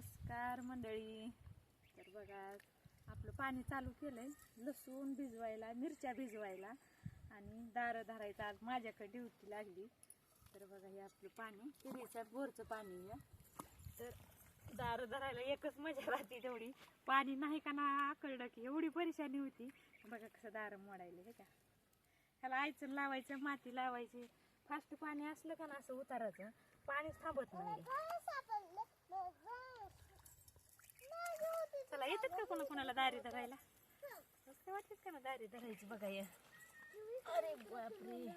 नमस्कार मंडळी. तर बघा आपलं पाणी चालू केलंय. लसूण भिजवायला मिरच्या भिजवायला आणि दारं धरायचं. आज माझ्याकडे ड्युटी लागली. तर बघा हे आपलं पाणी पिण्याच्या बोरचं पाणी आहे. तर दारं धरायला एकच मजा राहते तेवढी. पाणी नाही का ना आकडलं की एवढी परेशानी होती. बघा कसं दारं मोडायला हे का? ह्याला आयचं लावायचं माती लावायची. फास्ट पाणी असलं का ना असं उतारायचं. पाणीच थांबत नाही. चला येतात का कोणा कोणाला दारी धरायला? वाटत का ना दारी धरायची बघा या. अरे बापरे.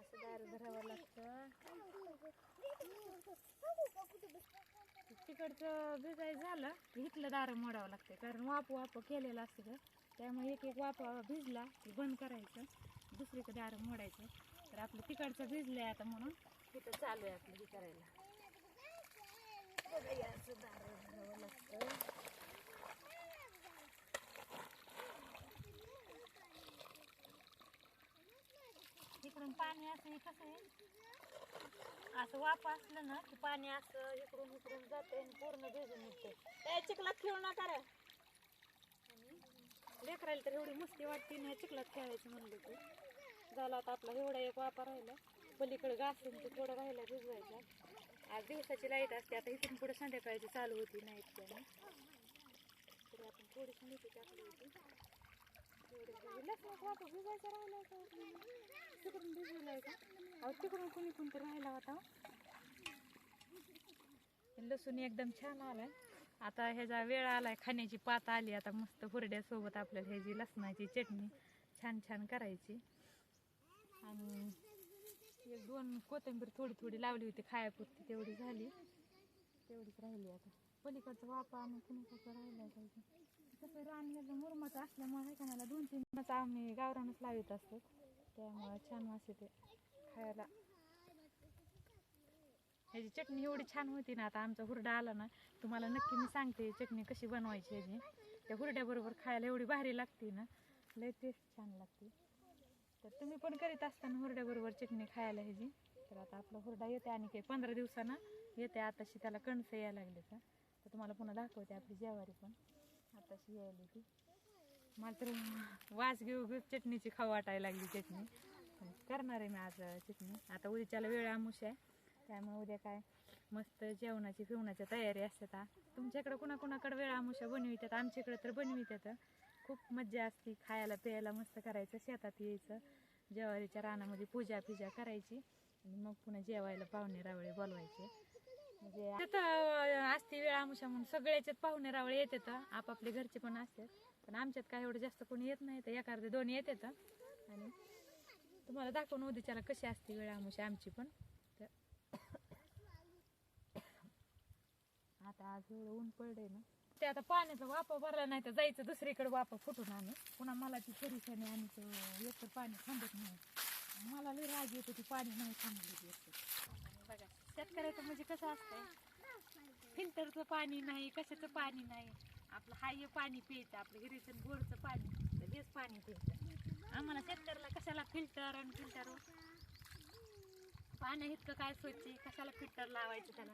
असं दार धरावं लागतं. तिकडचं भिजाय झालं इथलं दारं मोडावं लागतं कारण वाप वाप केलेलं असतं त्यामुळे एक एक वाप भिजला की बंद करायचं. दुसरीकडे दारं मोडायचं. तर आपलं तिकडचं भिजलंय आता म्हणून तिथं चालू आहे आपलं हे करायला. बघा दार लागतं इकडून पाणी असं हे कसं आहे? असं वाप असलं ना की पाणी असं इकडून इकडून जाते आणि पूर्ण भिजून निघते त्या चिखलात खेळू नका रे. लेकरायला तर एवढी मस्ती वाटते ना चिखलात खेळायचं म्हणलं की झाला आता आपला एवढा एक वापर राहिला. पलीकडे घासून ते थोडं राहिला भिजवायचा. आज दिवसाची लाइट असते. आता इथून पुढे संध्याकाळची चालू होती नाईट त्याने तरी आपण थोडीशी नीती टाकली होती. लसणाचा वापर भिजायचा राहिला होता तिकडून भिजवलाय का अहो तिकडून कोणी कोणतं राहिला होता? लसूण एकदम छान आलाय. आता ह्याचा वेळ आलाय खाण्याची पात आली. आता मस्त हुरड्यासोबत आपल्याला ह्याची लसणाची चटणी छान छान करायची. आणि एक दोन कोथिंबीर थोडी थोडी लावली होती खायापुरती तेवढी झाली. तेवढीच राहिली आता. पलीकडचं वापा मग कुणाचं राहिलं पाहिजे तसं रान ह्याचं मुरमाचं असल्यामुळे आहे का मला दोन तीन दिवस आम्ही गावरानच लावित असतो. त्यामुळं छान वास ते खायला. ह्याची चटणी एवढी छान होती ना आता आमचा हुरडा आला ना तुम्हाला नक्की मी सांगते चटणी कशी बनवायची ह्याची. त्या हुरड्याबरोबर खायला एवढी भारी लागते ना लय टेस्ट छान लागते. तर तुम्ही पण करीत असताना हुरड्याबरोबर चटणी खायला ह्याची. तर आता आपला हुरडा येते आणि काही पंधरा दिवसानं येते. आताशी त्याला कणसं यायला लागले का तर तुम्हाला पुन्हा दाखवते आपली जेवारी पण. आताशी यायली ती. मात्र वास घेऊ घेऊ चटणीची खाऊ वाटायला लागली चटणी. करणार आहे मी आज चटणी. आता उद्याच्याला वेळ आमुष आहे. त्यामुळे उद्या काय मस्त जेवणाची फिवणाची तयारी असते आता तुमच्याकडं कुणाकुणाकडे वेळ आमुषा बनवितात. आमच्याकडे तर बनवितात. खूप मज्जा असते खायला प्यायला मस्त करायचं शेतात यायचं जेवारीच्या रानामध्ये पूजा पिजा करायची. आणि मग पुन्हा जेवायला पाहुणे रावळे बोलवायचे. म्हणजे तिथं असते वेळ आमुषा म्हणून सगळ्याच्यात पाहुणे रावळे येतात. आपापले घरचे पण असतात. पण आमच्यात काय एवढं जास्त कोणी येत नाही. तर एखादे दोन येतात. आणि तुम्हाला दाखवून उद्याच्याला कशी असते वेळ आमुषा आमची पण. तर आता आज एवढं ऊन पडलंय ना. ते आता पाण्याचा वापर भरला नाही तर जायचं दुसरीकडे वापा फुटून आणू पुन्हा मला ती परेशानी आणि तो एकतर पाणी थांबत नाही. मला लई राग येतो ती पाणी नाही थांबली एकतर बघा शेतकऱ्याचं म्हणजे कसं असतंय? फिल्टरचं पाणी नाही कशाचं पाणी नाही. आपलं हाय पाणी प्यायचं आपलं हिरीचं बोरचं पाणी तर हेच पाणी प्यायचं. आम्हाला शेतकऱ्याला कशाला फिल्टर आणि फिल्टर? पाणी इतकं काय स्वच्छ कशाला फिल्टर लावायचं त्याला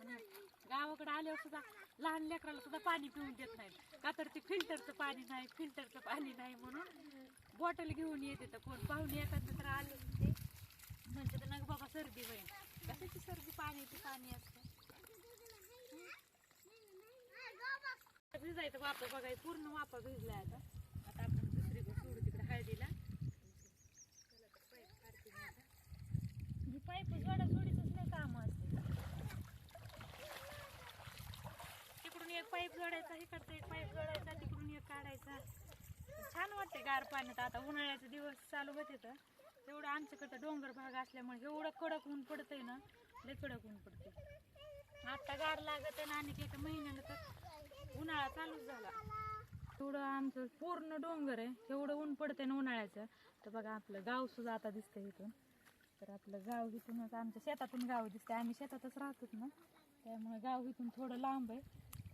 आणि गावाकडे आल्यावर सुद्धा लहान लेकराला सुद्धा पाणी पिऊन देत नाही. का तर ते फिल्टरचं पाणी नाही फिल्टरचं पाणी नाही म्हणून बॉटल घेऊन येते तर कोण पाहुणे येतात तर आले. ते म्हणजे तर नग बाबा सर्दी होईल कशाची सर्दी पाणी ते पाणी असतं. भिजायचं वापा बघाय पूर्ण वापा भिजलाय आता. आता आपण दुसरी गोष्ट सोडू तिकडे हळदीला. चला पाईप काढते मी आता. ही पाईप जोडा जोडीच नाही काम असते तिकडून एक पाईप जोडायचा इकडचा एक पाईप जोडायचा तिकडून एक काढायचा. छान वाटते गार पाण्यात. आता उन्हाळ्याचे दिवस चालू होते तर तेवढं आमच्याकडं डोंगर भाग असल्यामुळे एवढं कडक ऊन पडतंय ना लय कडक ऊन पडते आता गार लागत आहे ना आणि एका महिन्यानं तर उन्हाळा चालूच झाला. एवढं आमचं पूर्ण डोंगर आहे. एवढं ऊन पडतंय ना उन्हाळ्याचं. तर बघा आपलं गाव सुद्धा आता दिसतंय इथून तर आपलं गाव इथूनच आमच्या शेतातून गाव दिसतंय. आम्ही शेतातच राहतो ना त्यामुळे गाव इथून थोडं लांब आहे.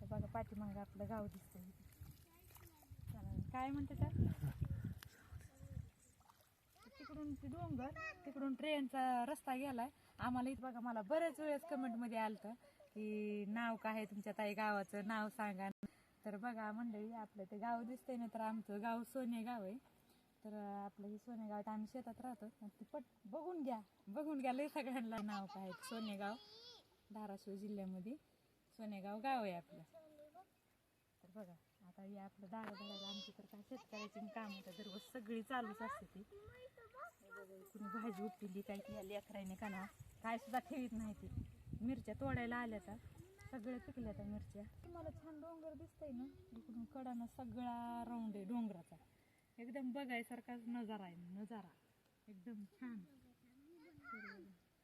तर बघा पाठीमागं आपलं गाव दिसतंय चालेल. काय म्हणते तर तिकडून ते डोंगर तिकडून ट्रेनचा रस्ता गेलाय. आम्हाला इथं बघा मला बऱ्याच वेळेस कमेंटमध्ये आलतं की नाव काय आहे तुमच्या ताई गावाचं नाव सांगा. तर बघा मंडळी आपलं ते गाव दिसतंय ना तर आमचं गाव सोने गाव आहे. तर आपलं हे सोनेगाव आम्ही शेतात राहतो. आणि ते पट बघून घ्या. बघून घ्या लय सगळ्यांना नाव काय आहे. सोनेगाव धाराशिव जिल्ह्यामध्ये. सोनेगाव गाव आहे आपलं. तर बघा आता हे आपलं दारा भरायला आमची तर काय शेतकऱ्याची काम होतं दररोज सगळी चालूच असते ती. कुणी भाजी उपटिली काय की या का ना काय सुद्धा ठेवीत नाही ती. मिरच्या तोडायला आल्या तर सगळ्या पिकल्या त्या मिरच्या. तुम्हाला छान डोंगर दिसतंय ना इकडून कडानं सगळा राऊंड आहे डोंगराचा. एकदम बघायसारखाच नजारा आहे नजारा. एकदम छान. तर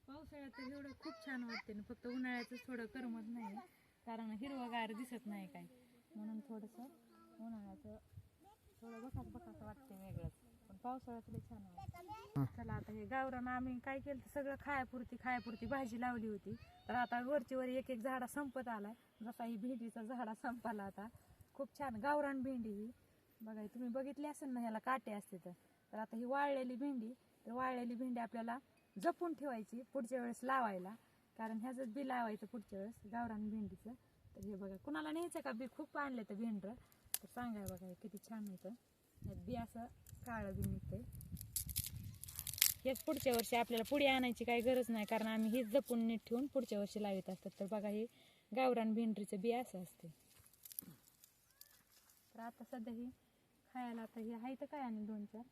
पावसाळ्यात तर एवढं खूप छान वाटते ना फक्त उन्हाळ्याचं थोडं करमत नाही. कारण हिरवगार दिसत नाही काय. म्हणून थोडंसं उन्हाळ्याचं थोडं बकास बकास वाटते वेगळंच. पण पावसाळ्यात लय छान वाटतं चला आता हे गावरान आम्ही काय केलं तर सगळं खायापुरती खायापुरती भाजी लावली होती. तर आता वरची वर एक एक झाडा संपत आलाय. जसा ही भेंडीचा झाडा संपाला आता. खूप छान गावरान भेंडी ही. बघा तुम्ही बघितली असेल ना ह्याला काटे असते तर आता ही वाळलेली भेंडी तर वाळलेली भेंडी आपल्याला जपून ठेवायची पुढच्या वेळेस लावायला. कारण ह्याचं बी लावायचं पुढच्या वेळेस गावरान भेंडीचं. तर हे बघा कुणाला न्यायचं का बी? खूप आणलं तर भेंडर तर सांगा बघा हे किती छान होतं ह्यात बी असं काळं बी निघतंय. हेच पुढच्या वर्षी आपल्याला पुढे आणायची काही गरज नाही कारण आम्ही हेच जपून नीट ठेवून पुढच्या वर्षी लावित असतात. तर बघा हे गावरान भेंडरीचं बी असं असते तर आता सध्या ही खायला आता हे आहे तर काय आणि दोन चार.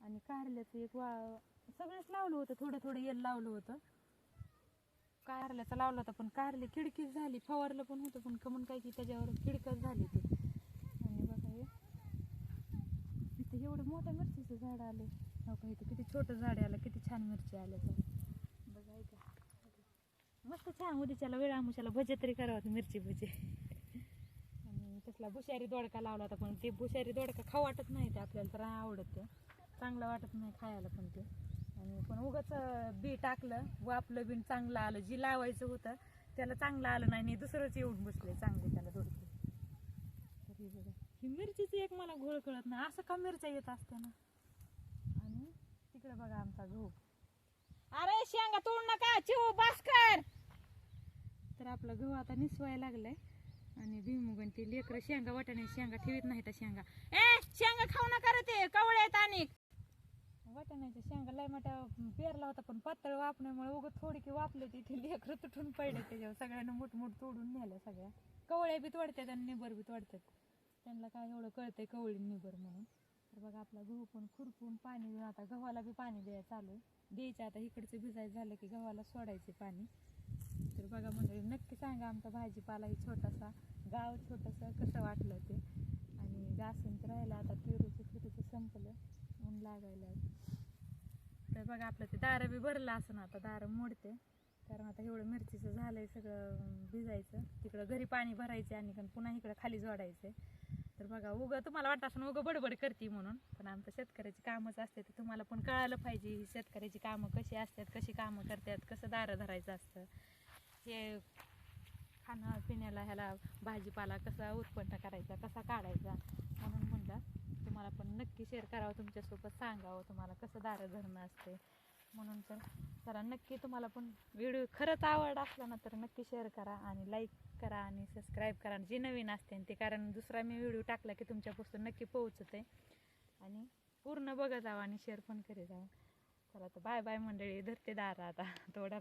आणि कारल्याचं एक वा सगळंच लावलं होतं थोडं थोडं येल लावलं होतं. कारल्याचं लावलं होतं पण कारली खिडकीच झाली फवारलं पण होतं पण कमून काय की त्याच्यावर खिडकच झाली ती आणि बघा इथे इथं एवढं मोठं मिरचीचं झाड आले हो इथे किती छोटं झाड आलं किती छान मिरची आल्या तर. बघा ऐका मस्त छान उद्याच्याला वेळ आमुशाला भजे तरी करावं मिरची भजे. आणि तसला भुशारी दोडका लावला होता पण ते भुशारी दोडका खाऊ वाटत नाही ते आपल्याला तर आवडत ते. चांगलं वाटत नाही खायला पण ते. आणि पण उगाच बी टाकलं वापलं बीन चांगलं आलं. जी लावायचं होतं त्याला चांगलं आलं नाही आणि दुसरंच येऊन बसले चांगले त्याला दोडके बघा. ही मिरचीची एक मला घोळ कळत नाही. असं का मिरच्या येत असते ना? आणि तिकडे बघा आमचा गहू. अरे शेंगा तोड नका. चिव बास्कर तर आपला गहू आता निसवायला लागलाय. आणि भुईमुगन ते लेकरं शेंगा वाटाणे शेंगा ठेवीत नाही त्या शेंगा. ए शेंगा खाऊ नका रे ते. कवळे आहेत आणि. वाटाण्याच्या शेंगा लय मोठ्या पेरला होता पण पातळ वापण्यामुळे उगं थोडी की वापले तिथे लेकरं तुटून पडले त्याच्यावर. सगळ्यांना मोठमोठ तोडून नेल्या सगळ्या. कवळ्या बी तोडतात आणि निबर बी तोडतात त्यांना काय एवढं कळतंय कवळी निबर म्हणून. तर बघा आपला गहू पण खुरपून पाणी देऊन आता गव्हाला बी पाणी द्यायचं चालू. द्यायचं आता इकडचं भिजायचं झालं की गव्हाला सोडायचे पाणी. तर बघा मंडळी नक्की सांगा आमचा भाजीपाला ही छोटासा गाव छोटंसं कसं वाटलं ते. आणि घासून तर राहिलं आता पेरूचं फिरूचं संपलं. लागायला तर बघा आपलं ते दारं बी भरलं असं ना आता दारं मोडते. कारण आता एवढं मिरचीचं झालंय सगळं भिजायचं. तिकडं घरी पाणी भरायचे आणि पुन्हा इकडं खाली जोडायचे तर बघा उगं तुम्हाला वाटत असं उगं बडबड करते म्हणून. पण आमचं शेतकऱ्याची कामच असते तर तुम्हाला पण कळालं पाहिजे ही शेतकऱ्याची कामं कशी असतात कशी कामं करतात कसं दारं धरायचं असतं. हे खाणं पिण्याला ह्याला भाजीपाला कसा उत्पन्न करायचा कसा काढायचा म्हणून म्हणलं. तुम्हाला पण नक्की शेअर करावं तुमच्यासोबत सांगावं तुम्हाला कसं दारं धरणं असते. म्हणून तर जरा नक्की तुम्हाला पण व्हिडिओ खरंच आवड असला ना तर नक्की शेअर करा आणि लाईक करा आणि सबस्क्राईब करा. जे नवीन असते ते कारण दुसरा मी व्हिडिओ टाकला की तुमच्यापासून नक्की पोहोचते. आणि पूर्ण बघत जावं आणि शेअर पण करीत जावं. चला तर बाय बाय मंडळी धरते दारा आता. थोडा